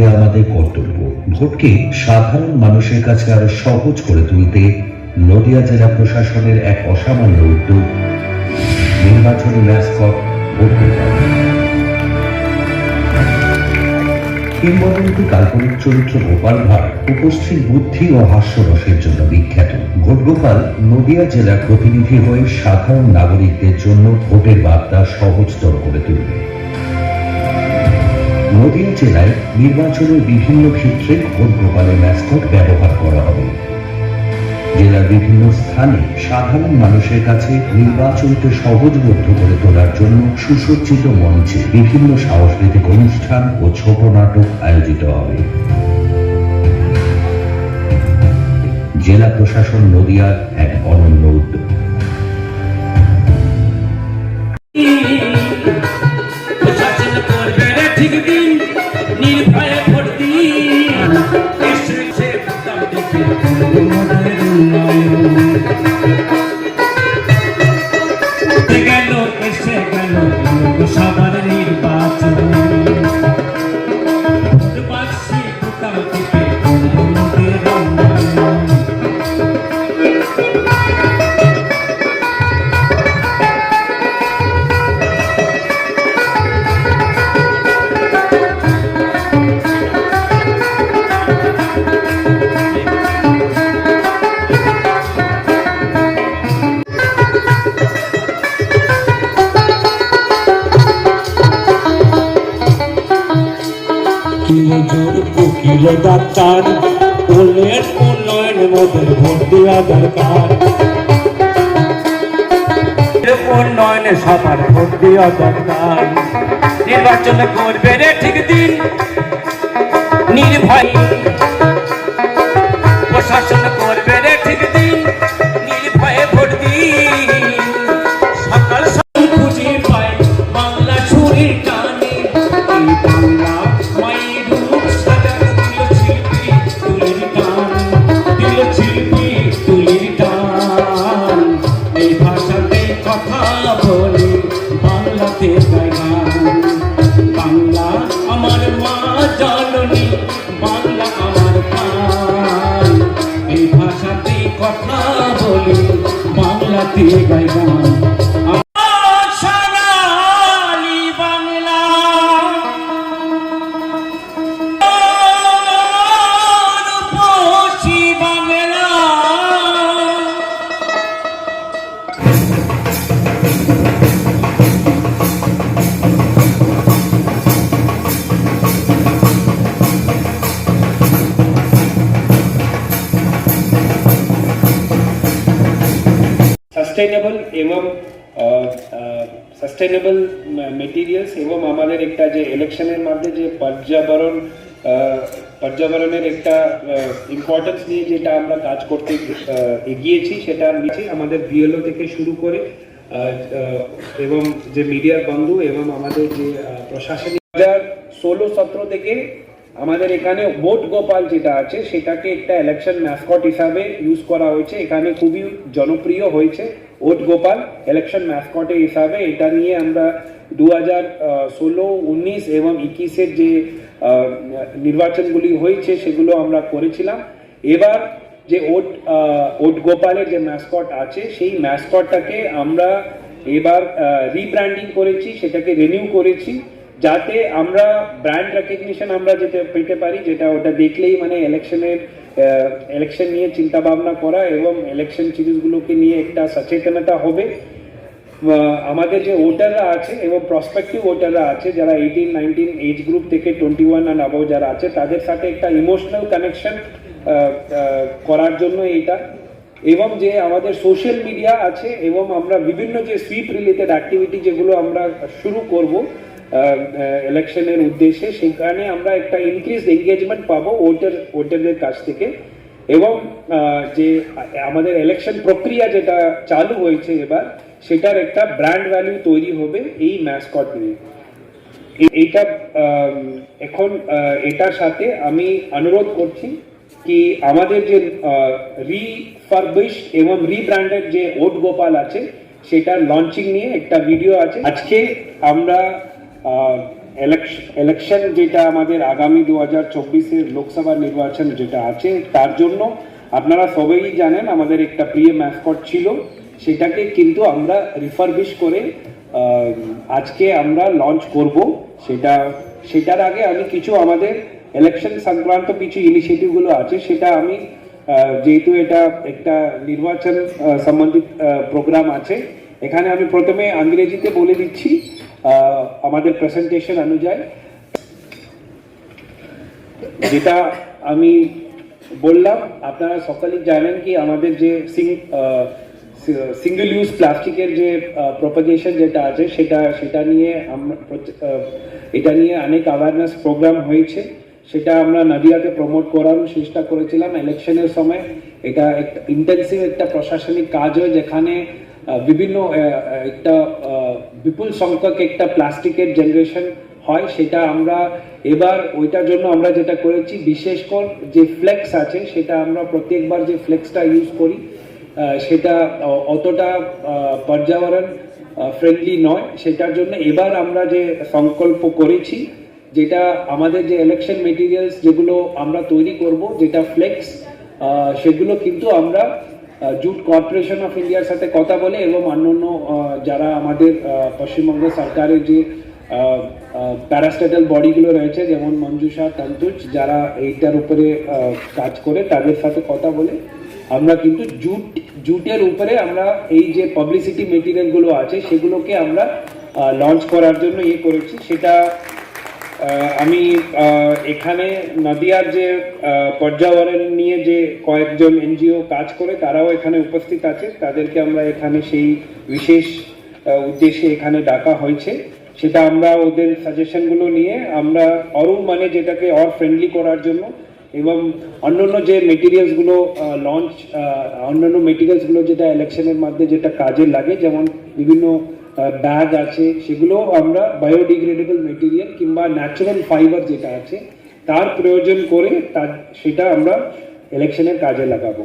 দেওয়া আমাদের কর্তব্য। ভোটকে সাধারণ মানুষের কাছে আরও সহজ করে তুলতে নদিয়া জেলা প্রশাসনের এক অসামান্য উদ্যোগ। নির্বাচনী ম্যাসকট ভোটের কিংবদন্তি কাল্পনিক চরিত্র গোপাল ভাঁড় উপস্থিত বুদ্ধি ও হাস্যরসের জন্য বিখ্যাত। ভোট গোপাল নদিয়া জেলার প্রতিনিধি হয়ে সাধারণ নাগরিকদের জন্য ভোটের বার্তা সহজতর করে তুলবে। নদিয়া জেলায় নির্বাচনের বিভিন্ন ক্ষেত্রে ভোট গোপালের ম্যাসকট ব্যবহার করা হবে। জেলার বিভিন্ন স্থানে সাধারণ মানুষের কাছে নির্বাচনকে সহজবোধ্য করে তোলার জন্য সুসজ্জিত মঞ্চে বিভিন্ন সাংস্কৃতিক অনুষ্ঠান ও ছোট নাটক আয়োজিত হবে। জেলা প্রশাসন নদিয়ার এক অনন্য উদ্যোগ। উকিল ডাক্তার। বললেন উন্নয়ন মোদের ভোট দেওয়া দরকার উন্নয়নে সবার ভোট দেওয়া দরকার নির্বাচন করবে রে ঠিক দিন। নির্ভয়। প্রশাসন বাংলাতে গাই সাস্টেনেবল এবং সাস্টেনেবল মেটেরিয়ালস এবং আমাদের একটা যে ইলেকশনের মধ্যে যে পর্যাবরণ আহ, পর্যাবরণের একটা ইম্পর্টেন্স নিয়ে যেটা আমরা কাজ করতে আহ, এগিয়েছি সেটা নিচে আমাদের বিএলও থেকে শুরু করে এবং যে মিডিয়ার বন্ধু এবং আমাদের যে আহ, প্রশাসনিক হাজার ষোলো সতেরো থেকে আমাদের এখানে ভোট গোপাল যেটা আছে সেটাকে একটা ইলেকশন ম্যাসকট হিসাবে ইউজ করা হয়েছে এখানে খুবই জনপ্রিয় হয়েছে। ভোট গোপাল ইলেকশন ম্যাসকটে হিসাবে এটা নিয়ে আমরা দু হাজার ষোলো, উনিশ এবং একুশের যে নির্বাচনগুলি হয়েছে সেগুলো আমরা করেছিলাম। এবার যে ওট ওট গোপালের যে ম্যাসকট আছে, সেই ম্যাসকটটাকে আমরা এবার রিব্র্যান্ডিং করেছি, সেটাকে রিনিউ করেছি। যাতে আমরা ব্র্যান্ড রেকগনিশন আমরা যেতে পেতে পারি, যেটা ওটা দেখলেই মানে ইলেকশনের ইলেকশন নিয়ে চিন্তা ভাবনা করা এবং ইলেকশন সিরিজগুলোকে নিয়ে একটা সচেতনতা হবে। আমাদের যে ভোটাররা আছে এবং প্রসপেক্টিভ ভোটাররা আছে, যারা এইটিন নাইনটিন এজ গ্রুপ থেকে টোয়েন্টি ওয়ান অ্যান্ড অ্যাবভ যারা আছে, তাদের সাথে একটা ইমোশনাল কানেকশন করার জন্য এটা এবং যে আমাদের সোশ্যাল মিডিয়া আছে এবং আমরা বিভিন্ন যে সুইপ রিলেটেড অ্যাক্টিভিটি যেগুলো আমরা শুরু করব ইলেকশনের উদ্দেশ্যে সেখানে আমরা একটা ইনক্রিজ এঙ্গেজমেন্ট পাবো ভোটার ভোটারদের কাছ থেকে। এবং যে, আমাদের ইলেকশন প্রক্রিয়া যেটা চালু হয়েছে এবার, সেটার একটা ব্র্যান্ড ভ্যালু তৈরি হবে এই ম্যাসকট নিয়ে। এইটা এখন এটার সাথে আমি অনুরোধ করছি কি আমাদের যে রিফারবিশ এবং রিব্র্যান্ডেড যে ওট গোপাল আছে, সেটার লঞ্চিং নিয়ে একটা ভিডিও আছে। আজকে আমরা ইলেকশন যেটা আমাদের আগামী দু হাজার চব্বিশের লোকসভা নির্বাচন যেটা আছে, তার জন্য আপনারা সবাই জানেন আমাদের একটা প্রিয় ম্যাসকট ছিল। সেটাকে কিন্তু আমরা রিফারবিশ করে আজকে আমরা লঞ্চ করব। সেটা, সেটার আগে আমি কিছু আমাদের ইলেকশন সংক্রান্ত কিছু ইনিশিয়েটিভগুলো আছে, সেটা আমি যেহেতু এটা একটা নির্বাচন সম্বন্ধিত প্রোগ্রাম আছে, এখানে আমি প্রথমে ইংরেজিতে বলে দিচ্ছি। আমাদের প্রেজেন্টেশন অনুযায়ী, যেটা আমি বললাম, আপনারা সকলেই জানেন কি আমাদের যে সিঙ্গেল ইউজ প্লাস্টিকের যে প্রপাগেশন যেটা আছে, সেটা সেটা নিয়ে আমরা এটা নিয়ে অনেক অ্যাওয়ারনেস প্রোগ্রাম হয়েছে। সেটা আমরা নদিয়াতে প্রমোট করারও চেষ্টা করেছিলাম ইলেকশনের সময়। এটা একটা ইন্টেন্সিভ একটা প্রশাসনিক কাজ হয় যেখানে বিভিন্ন একটা বিপুল সংখ্যক একটা প্লাস্টিকের জেনারেশন হয়, সেটা আমরা এবার ওইটার জন্য আমরা যেটা করেছি, বিশেষ কর যে ফ্লেক্স আছে, সেটা আমরা প্রত্যেকবার যে ফ্লেক্সটা ইউজ করি সেটা অতটা পর্যাবরণ ফ্রেন্ডলি নয়। সেটার জন্য এবার আমরা যে সংকল্প করেছি, যেটা আমাদের যে ইলেকশন মেটেরিয়ালস যেগুলো আমরা তৈরি করব, যেটা ফ্লেক্স সেগুলো কিন্তু আমরা জুট কর্পোরেশন অফ ইন্ডিয়ার সাথে কথা বলে এবং অন্যান্য যারা আমাদের পশ্চিমবঙ্গ সরকারের যে প্যারাস্টেটাল বডিগুলো রয়েছে, যেমন মঞ্জুষা, তন্তুজ, যারা এইটার উপরে কাজ করে, তাদের সাথে কথা বলে আমরা কিন্তু জুট, জুটের উপরে আমরা এই যে পাবলিসিটি মেটেরিয়ালগুলো আছে, সেগুলোকে আমরা লঞ্চ করার জন্য ইয়ে করেছি। সেটা আমি এখানে নদিয়ার যে পর্যাবরণ নিয়ে যে কয়েকজন এনজিও কাজ করে, তারাও এখানে উপস্থিত আছে। তাদেরকে আমরা এখানে সেই বিশেষ উদ্দেশ্যে এখানে ডাকা হয়েছে। সেটা আমরা ওদের সাজেশনগুলো নিয়ে, আমরা অরুণ মানে যেটাকে অর ফ্রেন্ডলি করার জন্য এবং অন্যান্য যে মেটেরিয়ালসগুলো লঞ্চ অন্যান্য মেটেরিয়ালসগুলো যেটা ইলেকশনের মধ্যে যেটা কাজে লাগে, যেমন বিভিন্ন ব্যাগ আছে সেগুলো আমরা বায়োডিগ্রেডেবল মেটেরিয়াল কিংবা ন্যাচারাল ফাইবার যেটা আছে, তার প্রয়োজন করে তার, সেটা আমরা ইলেকশনের কাজে লাগাবো।